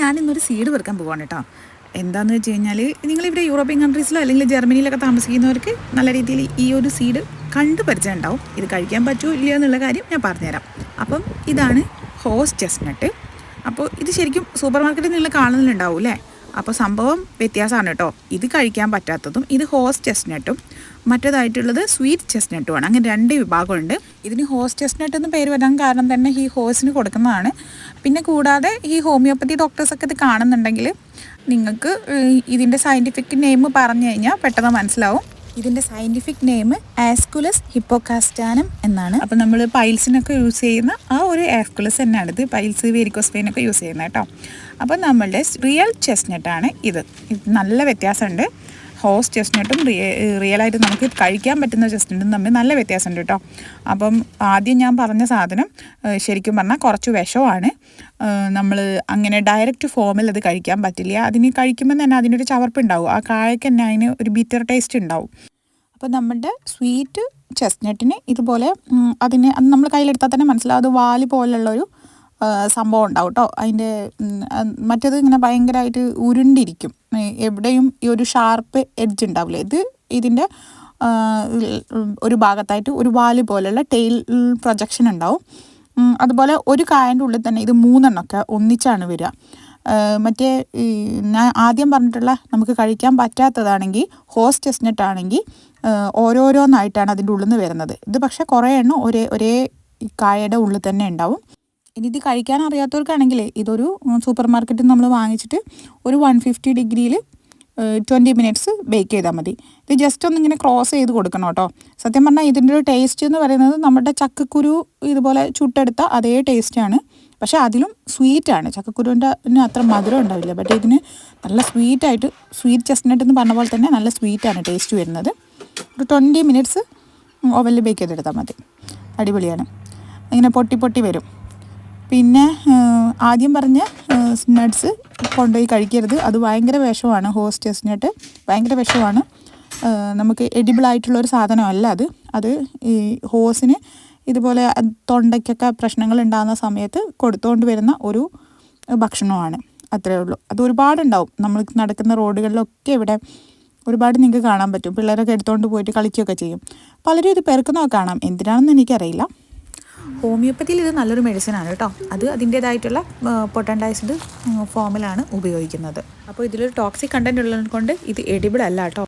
ഞാൻ ഇന്നൊരു സീഡ് വെറുക്കാൻ പോവാണ് കേട്ടോ എന്താണെന്ന് വെച്ച് കഴിഞ്ഞാൽ നിങ്ങളിവിടെ യൂറോപ്യൻ കൺട്രീസിലോ അല്ലെങ്കിൽ ജർമ്മനിയിലൊക്കെ താമസിക്കുന്നവർക്ക് നല്ല രീതിയിൽ ഈ ഒരു സീഡ് കണ്ടു പരിചയം ഉണ്ടാവും ഇത് കഴിക്കാൻ പറ്റുമോ ഇല്ലയോ എന്നുള്ള കാര്യം ഞാൻ പറഞ്ഞുതരാം. അപ്പം ഇതാണ് ഹോസ് ചെസ്നട്ട് അപ്പോൾ ഇത് ശരിക്കും സൂപ്പർ മാർക്കറ്റിൽ നിങ്ങൾ കാണുന്നുണ്ടാവും അല്ലേ അപ്പോൾ സംഭവം വ്യത്യാസമാണ് കേട്ടോ. ഇത് കഴിക്കാൻ പറ്റാത്തതും ഇത് ഹോസ് ചെസ്റ്റ്നട്ടും മറ്റേതായിട്ടുള്ളത് സ്വീറ്റ് ചെസ്റ്റ്നട്ടുമാണ് അങ്ങനെ രണ്ട് വിഭാഗമുണ്ട്. ഇതിന് ഹോസ് ചെസ്റ്റ്നട്ട് എന്ന് പേര് വരാൻ കാരണം തന്നെ ഈ ഹോസിന് കൊടുക്കുന്നതാണ്. പിന്നെ കൂടാതെ ഈ ഹോമിയോപ്പതി ഡോക്ടേഴ്സൊക്കെ ഇത് കാണുന്നുണ്ടെങ്കിൽ നിങ്ങൾക്ക് ഇതിന്റെ സയന്റിഫിക് നെയിം പറഞ്ഞു കഴിഞ്ഞാൽ പെട്ടെന്ന് മനസ്സിലാവും. ഇതിന്റെ സയന്റിഫിക് നെയിം ആസ്കുലസ് ഹിപ്പോകാസ്റ്റാനം എന്നാണ്. അപ്പൊ നമ്മൾ പൈൽസിനൊക്കെ യൂസ് ചെയ്യുന്ന ആ ഒരു ആസ്കുലസ് തന്നെയാണ്. ഇത് പൈൽസ് വേരിക്കോസ്പെയിനൊക്കെ യൂസ് ചെയ്യുന്നത് കേട്ടോ. അപ്പോൾ നമ്മളുടെ റിയൽ ചെസ്റ്റ്നെറ്റ് ഇത്. ഇത് നല്ല വ്യത്യാസമുണ്ട്. ഹോസ് ചെസ്നട്ടും റിയലായിട്ട് നമുക്ക് കഴിക്കാൻ പറ്റുന്ന ചെസ്റ്റ്നട്ടും തമ്മിൽ നല്ല വ്യത്യാസമുണ്ട് കേട്ടോ അപ്പം ആദ്യം ഞാൻ പറഞ്ഞ സാധനം ശരിക്കും പറഞ്ഞാൽ കുറച്ച് വിഷമാണ്. നമ്മൾ അങ്ങനെ ഡയറക്റ്റ് ഫോമിൽ അത് കഴിക്കാൻ പറ്റില്ല. അതിന് കഴിക്കുമ്പോൾ തന്നെ അതിനൊരു ചവർപ്പുണ്ടാവും. ആ കായക്ക് തന്നെ അതിന് ഒരു ബിറ്റർ ടേസ്റ്റ് ഉണ്ടാവും. അപ്പോൾ നമ്മുടെ സ്വീറ്റ് ചെസ്റ്റ്നട്ടിന് ഇതുപോലെ അതിന് അത് നമ്മൾ കയ്യിലെടുത്താൽ തന്നെ മനസ്സിലാവും. അത് വാൽ പോലുള്ളൊരു സംഭവം ഉണ്ടാവും കേട്ടോ അതിന്റെ മറ്റത് ഇങ്ങനെ ഭയങ്കരമായിട്ട് ഉരുണ്ടിരിക്കും. എവിടെയും ഈ ഒരു ഷാർപ്പ് എഡ്ജ് ഉണ്ടാവില്ല. ഇത് ഇതിന്റെ ഒരു ഭാഗത്തായിട്ട് ഒരു വാൽ പോലെയുള്ള ടെയിൽ പ്രൊജക്ഷൻ ഉണ്ടാവും. അതുപോലെ ഒരു കായന്റെ ഉള്ളിൽ തന്നെ ഇത് മൂന്നെണ്ണമൊക്കെ ഒന്നിച്ചാണ് വരിക. മറ്റേ ഞാൻ ആദ്യം പറഞ്ഞിട്ടുള്ള നമുക്ക് കഴിക്കാൻ പറ്റാത്തതാണെങ്കിൽ ഹോസ്റ്റ് ചെസ്നട്ട് ആണെങ്കിൽ ഓരോരോന്നായിട്ടാണ് അതിന്റെ ഉള്ളിൽ നിന്ന് വരുന്നത്. ഇത് പക്ഷേ കുറേ എണ്ണം ഒരേ ഒരേ കായയുടെ ഉള്ളിൽ തന്നെ ഉണ്ടാവും. ഇനി ഇത് കഴിക്കാൻ അറിയാത്തവർക്കാണെങ്കിൽ ഇതൊരു സൂപ്പർ മാർക്കറ്റിൽ നമ്മൾ വാങ്ങിച്ചിട്ട് ഒരു വൺ ഫിഫ്റ്റി ഡിഗ്രിയിൽ ട്വന്റി മിനിറ്റ്സ് ബേക്ക് ചെയ്താൽ മതി. ഇത് ജസ്റ്റ് ഒന്ന് ഇങ്ങനെ ക്രോസ് ചെയ്ത് കൊടുക്കണം കേട്ടോ. സത്യം പറഞ്ഞാൽ ഇതിന്റെ ഒരു ടേസ്റ്റ് എന്ന് പറയുന്നത് നമ്മുടെ ചക്കക്കുരു ഇതുപോലെ ചുട്ടെടുത്ത അതേ ടേസ്റ്റാണ് പക്ഷേ അതിലും സ്വീറ്റാണ് ചക്കക്കുരുവിന്റെ അത്ര മധുരം ഉണ്ടാവില്ല. ബട്ട് ഇതിന് നല്ല സ്വീറ്റായിട്ട് സ്വീറ്റ് ചെസ്റ്റ്നട്ട് എന്ന് പറഞ്ഞ പോലെ തന്നെ നല്ല സ്വീറ്റാണ് ടേസ്റ്റ് വരുന്നത്. ഒരു ട്വന്റി മിനിറ്റ്സ് ഓവനിൽ ബേക്ക് ചെയ്തെടുത്താൽ മതി. അടിപൊളിയാണ്. ഇങ്ങനെ പൊട്ടി പൊട്ടി വരും. പിന്നെ ആദ്യം പറഞ്ഞ നട്ട്സ് കൊണ്ടുപോയി കഴിക്കരുത്. അത് ഭയങ്കര വിഷമാണ് ഹോസ്റ്റസ് നട്ട് ഭയങ്കര വിഷമാണ്. നമുക്ക് എഡിബിൾ ആയിട്ടുള്ള ഒരു സാധനമല്ല അത്. അത് ഈ ഹോസിന് ഇതുപോലെ തൊണ്ടയ്ക്കൊക്കെ പ്രശ്നങ്ങൾ ഉണ്ടാകുന്ന സമയത്ത് കൊടുത്തുകൊണ്ട് വരുന്ന ഒരു ഭക്ഷണമാണ്. അത്രേ ഉള്ളൂ. അത് ഒരുപാടുണ്ടാവും. നമ്മൾ നടക്കുന്ന റോഡുകളിലൊക്കെ ഇവിടെ ഒരുപാട് നിങ്ങൾക്ക് കാണാൻ പറ്റും. പിള്ളേരൊക്കെ എടുത്തുകൊണ്ട് പോയിട്ട് കളിക്കുകയൊക്കെ ചെയ്യും. പലരും ഇത് പെറുക്കുന്നതൊക്കെ കാണാം എന്തിനാണെന്ന് എനിക്കറിയില്ല. ഹോമിയോപ്പതിയിൽ ഇത് നല്ലൊരു മെഡിസിൻ ആണ് കേട്ടോ. അത് അതിന്റേതായിട്ടുള്ള പൊട്ടൻഡൈസ്ഡ് ഫോമിലാണ് ഉപയോഗിക്കുന്നത്. അപ്പോൾ ഇതിലൊരു ടോക്സിക് കണ്ടന്റ് ഉള്ളത് കൊണ്ട് ഇത് എഡിബിൾ അല്ല കേട്ടോ.